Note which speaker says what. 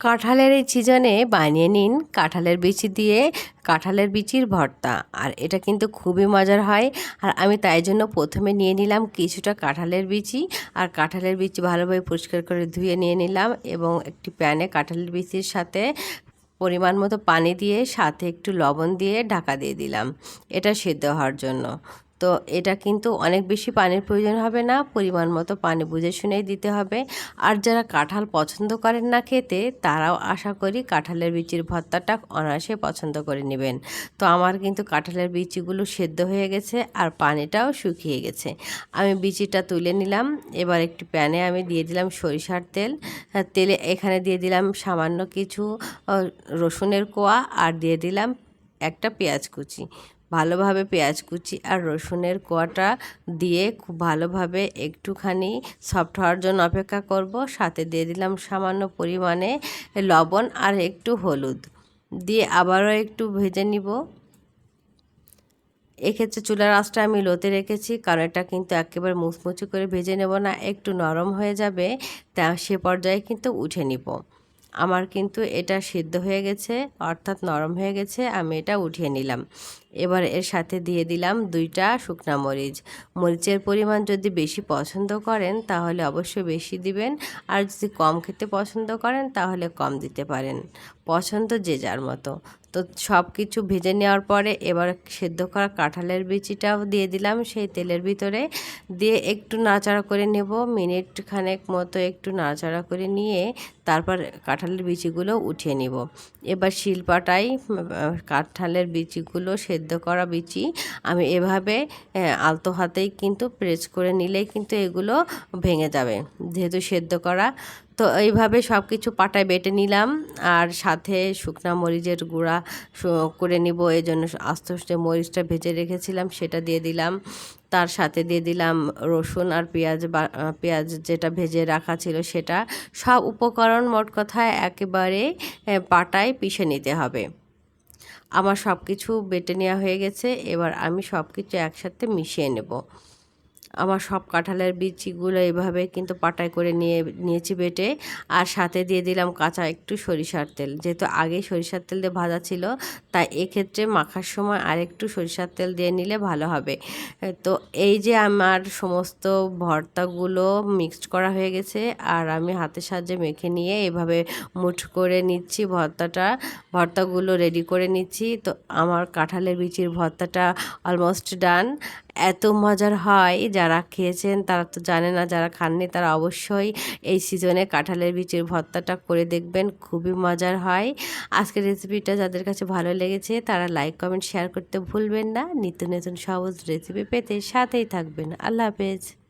Speaker 1: কাঁঠালের এই সিজনে বানিয়ে নিন কাঁঠালের বিচি দিয়ে কাঁঠালের বিচির ভর্তা। আর এটা কিন্তু খুবই মজার হয়। আর আমি তাই জন্য প্রথমে নিয়ে নিলাম কিছুটা কাঁঠালের বিচি। আর কাঁঠালের বিচি ভালোভাবে পরিষ্কার করে ধুয়ে নিয়ে নিলাম এবং একটি প্যানে কাঁঠালের বিচির সাথে পরিমাণ মতো পানি দিয়ে, সাথে একটু লবণ দিয়ে ঢাকা দিয়ে দিলাম। এটা সেদ্ধ হওয়ার জন্য। তো এটা কিন্তু অনেক বেশি পানির প্রয়োজন হবে না, পরিমাণ মতো পানি বুঝে শুনেই দিতে হবে। আর যারা কাঁঠাল পছন্দ করেন না খেতে, তারাও আশা করি কাঁঠালের বিচির ভর্তাটা অনায়াসে পছন্দ করে নেবেন। তো আমার কিন্তু কাঁঠালের বিচিগুলো সেদ্ধ হয়ে গেছে আর পানিটাও শুকিয়ে গেছে। আমি বিচিটা তুলে নিলাম, এবার একটি প্যানে আমি দিয়ে দিলাম সরিষার তেল। তেলে এখানে দিয়ে দিলাম সামান্য কিছু রসুনের কোয়া আর দিয়ে দিলাম একটা পেঁয়াজ কুচি। ভালোভাবে পেঁয়াজ কুচি আর রসুনের কোয়াটা দিয়ে খুব ভালোভাবে একটুখানি সফট হওয়ার জন্য অপেক্ষা করব। সাথে দিয়ে দিলাম সামান্য পরিমাণে লবণ আর একটু হলুদ। দিয়ে আবারও একটু ভেজে নিব। এক্ষেত্রে চুলার আঁচটা আমি লোতে রেখেছি, কারণ এটা কিন্তু একেবারে মুচমুচি করে ভেজে নেব না, একটু নরম হয়ে যাবে, তা সে পর্যায়ে কিন্তু উঠে নিব। আমার কিন্তু এটা সিদ্ধ হয়ে গেছে, অর্থাৎ নরম হয়ে গেছে, আমি এটা উঠিয়ে নিলাম। এবার এর সাথে দিয়ে দিলাম দুইটা শুকনা মরিচ। মরিচের পরিমাণ যদি বেশি পছন্দ করেন, তাহলে অবশ্যই বেশি দিবেন। আর যদি কম খেতে পছন্দ করেন, তাহলে কম দিতে পারেন। পছন্দ যে যার মতো। তো সব কিছু ভেজে নেওয়ার পরে এবার সেদ্ধ করা কাঁঠালের বিচিটাও দিয়ে দিলাম, সেই তেলের ভিতরে দিয়ে একটু নাড়াচাড়া করে নেব। মিনিট খানেক মতো একটু নাড়াচাড়া করে নিয়ে তারপর কাঁঠালের বিচিগুলো উঠিয়ে নিব। এবার শিলপাটাই কাঁঠালের বিচিগুলো, সেদ্ধ করা বিচি আমি এভাবে আলতো হাতেই কিন্তু প্রেস করে নিলেই কিন্তু এগুলো ভেঙে যাবে। যেহেতু সেদ্ধ করা তো এইভাবে সব কিছু পাটায় বেটে নিলাম। আর সাথে শুকনা মরিচের গুঁড়া করে নিব। এই জন্য আস্তে আস্তে মরিচটা ভেজে রেখেছিলাম, সেটা দিয়ে দিলাম। তার সাথে দিয়ে দিলাম রসুন আর পেঁয়াজ পেঁয়াজ যেটা ভেজে রাখা ছিল সেটা। সব উপকরণ মোট কথায় একেবারে পাটায় পিষে নিতে হবে। আমার সব কিছু বেটে নেওয়া হয়ে গেছে। এবার আমি সব কিছু একসাথে মিশিয়ে নেব। আমার সব কাঁঠালের বিচিগুলো এভাবে কিন্তু পাটায় করে নিয়ে, নিয়েছি বেটে। আর সাথে দিয়ে দিলাম কাঁচা একটু সরিষার তেল। যেহেতু আগে সরিষার তেল দিয়ে ভাজা ছিল, তাই এক্ষেত্রে মাখার সময় আর একটু সরিষার তেল দিয়ে নিলে ভালো হবে। তো এই যে আমার সমস্ত ভর্তাগুলো মিক্সড করা হয়ে গেছে, আর আমি হাতের সাহায্যে মেখে নিয়ে এভাবে মুঠ করে নিচ্ছি ভর্তাটা। ভর্তাগুলো রেডি করে নিচ্ছি। তো আমার কাঁঠালের বিচির ভর্তাটা অলমোস্ট ডান এত মজার হয়। যারা খেয়েছেন তারা তো জানে না, যারা খাননি তারা অবশ্যই এই সিজনে কাঁঠালের বিচির ভর্তাটা করে দেখবেন, খুবই মজার হয়। আজকের রেসিপিটা যাদের কাছে ভালো লেগেছে তারা লাইক কমেন্ট শেয়ার করতে ভুলবেন না। নিত্য নতুন সহজ রেসিপি পেতে সাথেই থাকবেন। আল্লাহ হাফেজ।